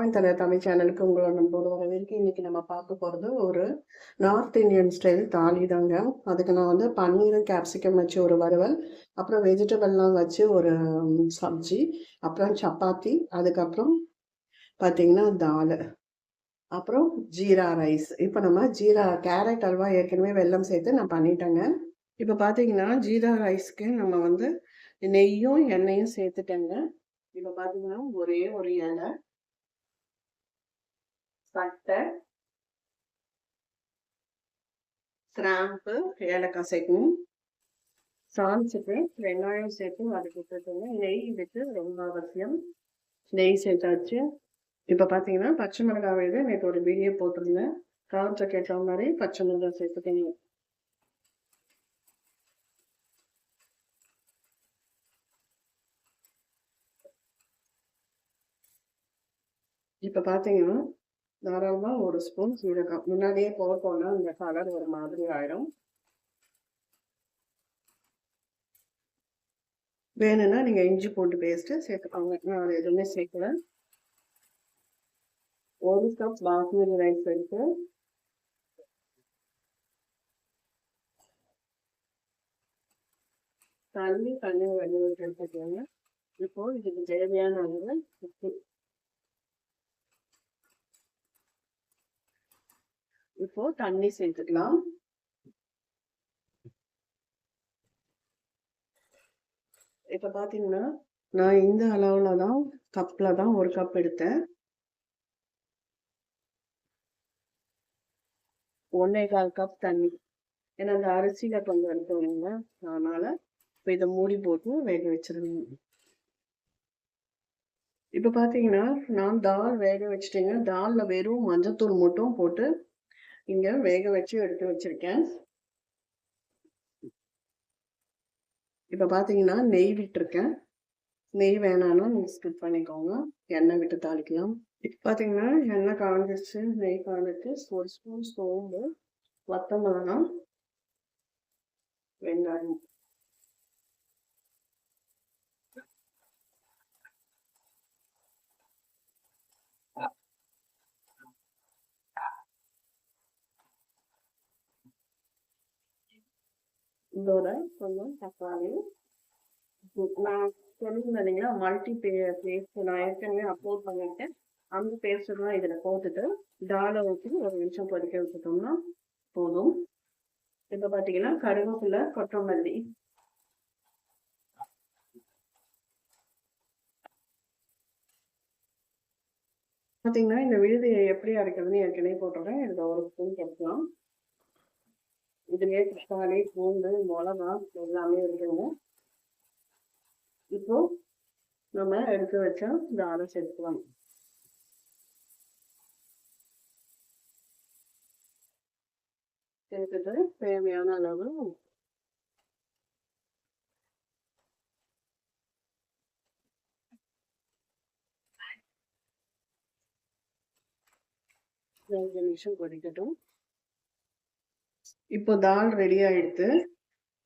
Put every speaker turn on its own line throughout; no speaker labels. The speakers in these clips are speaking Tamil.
அம்மாவின் தலை தமிழ் சேனலுக்கு உங்களை நம்மளோட வரவேற்கு இன்னைக்கு நம்ம பார்க்க போகிறது ஒரு நார்த் இந்தியன் ஸ்டைல் தாலி தாங்க. அதுக்கு நான் வந்து பன்னீரும் கேப்சிகம் வச்சு ஒரு வறுவல் அப்புறம் வெஜிடபிள்லாம் வச்சு ஒரு சப்ஜி அப்புறம் சப்பாத்தி அதுக்கப்புறம் பார்த்தீங்கன்னா தால் அப்புறம் ஜீரா ரைஸ். இப்போ நம்ம ஜீரா கேரட் அல்வா ஏற்கனவே வெல்லம் சேர்த்து நான் பண்ணிட்டேங்க. இப்போ பார்த்தீங்கன்னா ஜீரா ரைஸ்க்கு நம்ம வந்து நெய்யும் எண்ணெயும் சேர்த்துட்டேங்க. இப்போ பார்த்தீங்கன்னா ஒரே ஒரு இலை பட்டை கிராம்பு ஏலக்காய் சேர்க்கணும் சால்ஸுக்கு வெங்காயம் சேர்த்து வதக்கிட்டுருக்குங்க நெய் இதுக்கு ரொம்ப அவசியம். நெய் சேர்த்தாச்சு. இப்போ பார்த்தீங்கன்னா பச்சை மிளகாய் விழுது நேற்று ஒரு வீடியோ போட்டிருந்தேன். காலத்தை கேட்ட மாதிரி பச்சை மிளகாய் சேர்த்துக்கோங்க. இப்போ பார்த்தீங்கன்னா தாராளமாக ஒரு ஸ்பூன் சீரகம். முன்னாடியே போட்டோம்னா இந்த கலர் ஒரு மாதிரி ஆயிடும் வேணும்னா நீங்கள் இஞ்சி போட்டு பேஸ்ட்டு சேர்த்துக்கோங்க. நான் எதுவுமே சேர்க்கல. ஒரு கப் பாஸ்மதி ரைஸ் இருக்கு தண்ணி தண்ணி வெளியே விட்டு எடுத்துக்கோங்க. இப்போ இதுக்கு தேவையான அளவு உப்பு. இப்போ தண்ணி சேர்த்துக்கலாம். இப்போ பார்த்தீங்கன்னா நான் இந்த அளவில் தான் கப்பில் தான் ஒரு கப் எடுத்தேன். ஒன்னே கால் கப் தண்ணி. ஏன்னா அந்த அரிசியில கொஞ்சம் எடுத்துருங்க அதனால் இப்போ இதை மூடி போட்டு வேக வச்சிருந்தேன் இப்போ பார்த்தீங்கன்னா நான் தால் வேக வச்சுட்டேங்க. தாலில் வெறும் மஞ்சத்தூள் மட்டும் போட்டு இங்கே வேக வச்சு எடுத்து வச்சுருக்கேன். இப்போ பார்த்தீங்கன்னா நெய் விட்டுருக்கேன். நெய் வேணான்னா நீங்கள் ஸ்கிப் பண்ணிக்கோங்க. எண்ணெய் விட்டு தாளிக்கலாம். இப்போ பார்த்தீங்கன்னா எண்ணெய் காஞ்சிச்சு நெய் காஞ்சிச்சு ஒரு ஸ்பூன் சோம்பு வத்த வெங்காயம். இதோட கொஞ்சம் தக்காளி. நான் சொல்லியிருந்தேன் இல்லைங்களா மல்டி பே பேஸ்ட் நான் ஏற்கனவே அப்லோட் பண்ணியிருக்கேன். அந்த பேஸ்ட்லாம் இதில் போட்டுட்டு டாலை ஊற்றி ஒரு நிமிஷம் கொதிக்க வச்சுட்டோம்னா போதும். இப்போ பார்த்தீங்கன்னா கருவேப்பிலை கொத்தமல்லி. பார்த்தீங்கன்னா இந்த விழுதியை எப்படி அரைக்கிறதுன்னு ஏற்கனவே போட்டிருக்கேன். இதில் ஒரு ஸ்பூன் சேர்க்கலாம் இதுலேயே தக்காளி பூண்டு மிளகா எல்லாமே இருக்குங்க. இப்போ நம்ம எடுத்து வச்சா தாரை சேர்த்துக்கலாம் சேர்த்துட்டு தேவையான அளவு ரெண்டு நிமிஷம் கொதிக்கட்டும். இப்போ தால் ரெடி ஆயிடுத்து.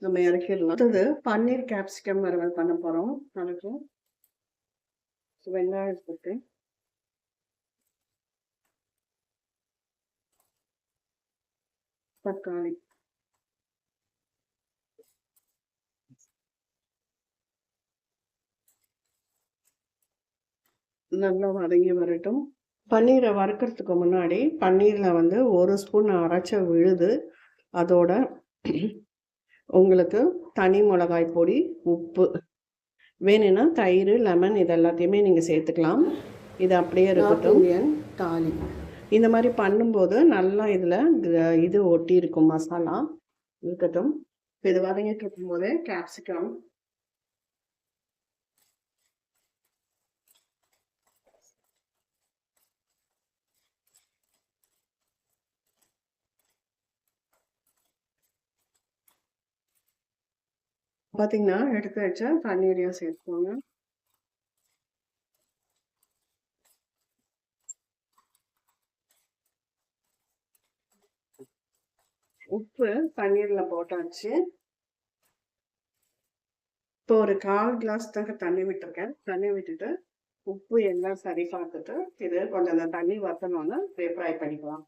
நம்ம இறக்கிடலாம். அடுத்தது பன்னீர் கேப்சிகம் வறுவல் பண்ண போகிறோம் அதுக்கு வெங்காயம் போட்டு. தக்காளி. நல்லா வதங்கி வரட்டும். பன்னீரை வறுக்கிறதுக்கு முன்னாடி பன்னீரில் வந்து ஒரு ஸ்பூன் அரைச்ச விழுது. அதோட உங்களுக்கு தனி மிளகாய் பொடி உப்பு வேணும்னா தயிர் லெமன் இது எல்லாத்தையுமே நீங்கள் சேர்த்துக்கலாம். இது அப்படியே இருக்கட்டும். தாலி இந்த மாதிரி பண்ணும்போது நல்லா இதில் இது ஒட்டி இருக்கும் மசாலா இருக்கட்டும். இது வதங்கிட்டு இருக்கும்போதே கேப்சிகம் பார்த்தீங்கன்னா எடுத்து வச்ச தண்ணீரையும் சேர்த்துக்கோங்க. உப்பு பன்னீரில் போட்டாச்சு. இப்போ ஒரு கால் கிளாஸ் தாங்க தண்ணி விட்டுருக்கேன். தண்ணி விட்டுட்டு உப்பு எல்லாம் சரி பார்த்துட்டு இது கொஞ்சம் அந்த தண்ணி வத்தணும்னு ஃப்ரை பண்ணிக்கலாம்.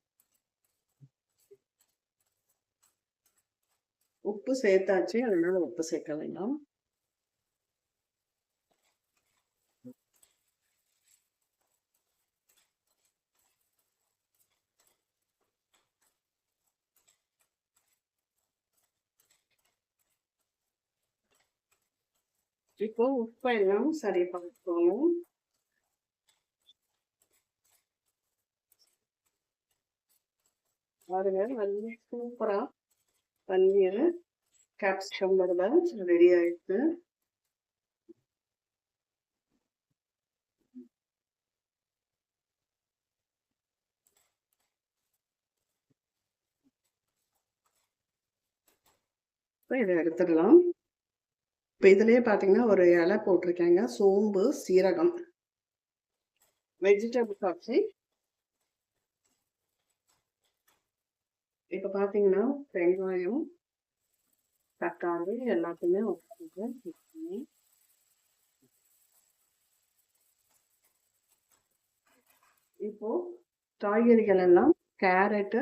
உப்பு சேர்த்தாச்சு அதனால உப்பு சேர்க்க வேண்டாம் இப்போ உப்பெல்லாம் சரி பார்த்துக்கணும் பாருங்க நல்ல சூப்பரா பன்னீர் கேப்சிகம் வருவல் ரெடி ஆயிடுச்சு இதை எடுத்துடலாம். இப்போ இதுலேயே பார்த்தீங்கன்னா ஒரு இலை போட்டிருக்கேங்க. சோம்பு சீரகம். வெஜிடபிள் காஃபி இப்போ பார்த்தீங்கன்னா வெங்காயம் தக்காளி எல்லாத்தையுமே பண்ணி இப்போ காய்கறிகள் எல்லாம் கேரட்டு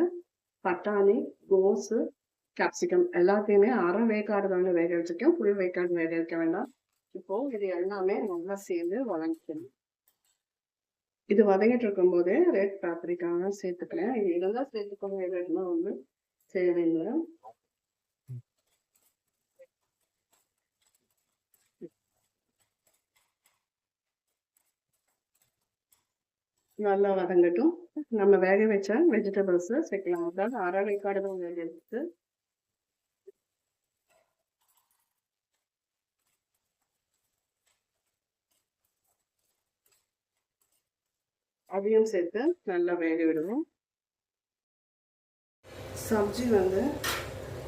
பட்டாணி கோஸு கேப்சிகம் எல்லாத்தையுமே அரை வேக்காடு தாங்க வேக வச்சிருக்கேன். புளி வேக்காடு வேக வைக்க வேண்டாம். இப்போ இது எல்லாமே நல்லா சேர்ந்து வதங்கிக்கணும். இது வதங்கிட்டு இருக்கும் போதே ரெட் பேப்பரிக்காக சேர்த்துக்கிறேன். இது இதெல்லாம் சேர்த்துக்கோங்க எதுனா வந்து தேவையில்லை நல்லா வதங்கட்டும். நம்ம வேக வச்ச வெஜிடபிள்ஸ் சேர்க்கலாம். அதாவது அரை வேக்காடு தான் எடுத்து அதையும் சேர்த்து நல்லா வேக விடுவோம். சப்ஜி வந்து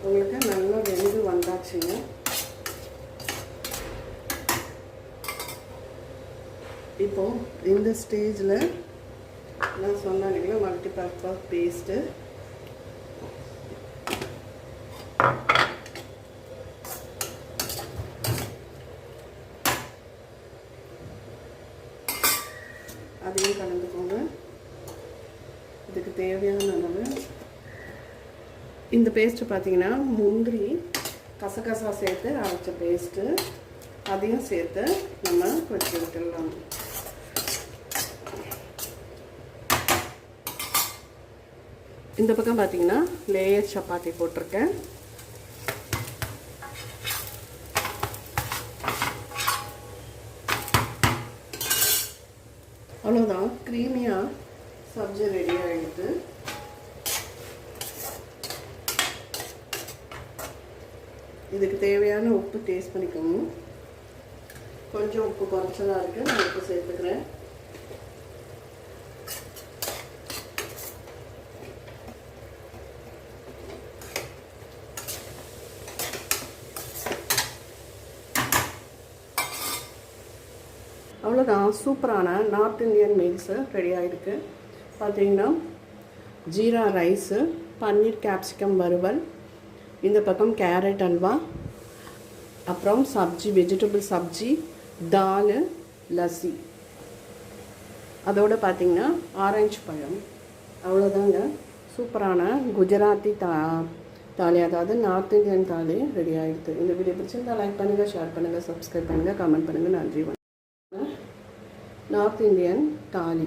உங்களுக்கு நல்லா வெந்து வந்தாச்சுங்க. இப்போ இந்த ஸ்டேஜில் நான் சொன்னேன் இல்லைங்களா மல்டி பர்பஸ் பேஸ்ட்டு அதையும் கலந்துக்கோங்க இதுக்கு தேவையான அளவு. இந்த பேஸ்ட்டு பார்த்தீங்கன்னா முந்திரி கசகசா சேர்த்து அரைச்ச பேஸ்ட்டு அதையும் சேர்த்து நம்ம வச்சு விட்டுடலாம். இந்த பக்கம் பார்த்தீங்கன்னா லேயர் சப்பாத்தி போட்டிருக்கேன். அவ்வளோதான் க்ரீமியாக சப்ஜி ரெடி ஆகிடுச்சு இதுக்கு தேவையான உப்பு டேஸ்ட் பண்ணிக்கணும் கொஞ்சம் உப்பு குறைச்சதாக இருக்குது நான் உப்பு சேர்த்துக்கிறேன். அவ்வளோதான் சூப்பரான நார்த் இந்தியன் மீல்ஸு ரெடி ஆகிருக்கு பார்த்தீங்கன்னா ஜீரா ரைஸு பன்னீர் கேப்சிகம் வறுவல் இந்த பக்கம் கேரட் அல்வா அப்புறம் சப்ஜி வெஜிடபிள் சப்ஜி தால் லஸ்ஸி. அதோடு பார்த்திங்கன்னா ஆரஞ்சு பழம். அவ்வளோதாங்க. சூப்பரான குஜராத்தி தா தாலி அதாவது நார்த் இந்தியன் தாலி ரெடி ஆகிடுது இந்த வீடியோ பிடிச்சிருந்தால் லைக் பண்ணுங்கள் ஷேர் பண்ணுங்கள் சப்ஸ்கிரைப் பண்ணுங்கள் கமெண்ட் பண்ணுங்கள் நன்றி நார்த் இந்தியன் தாலி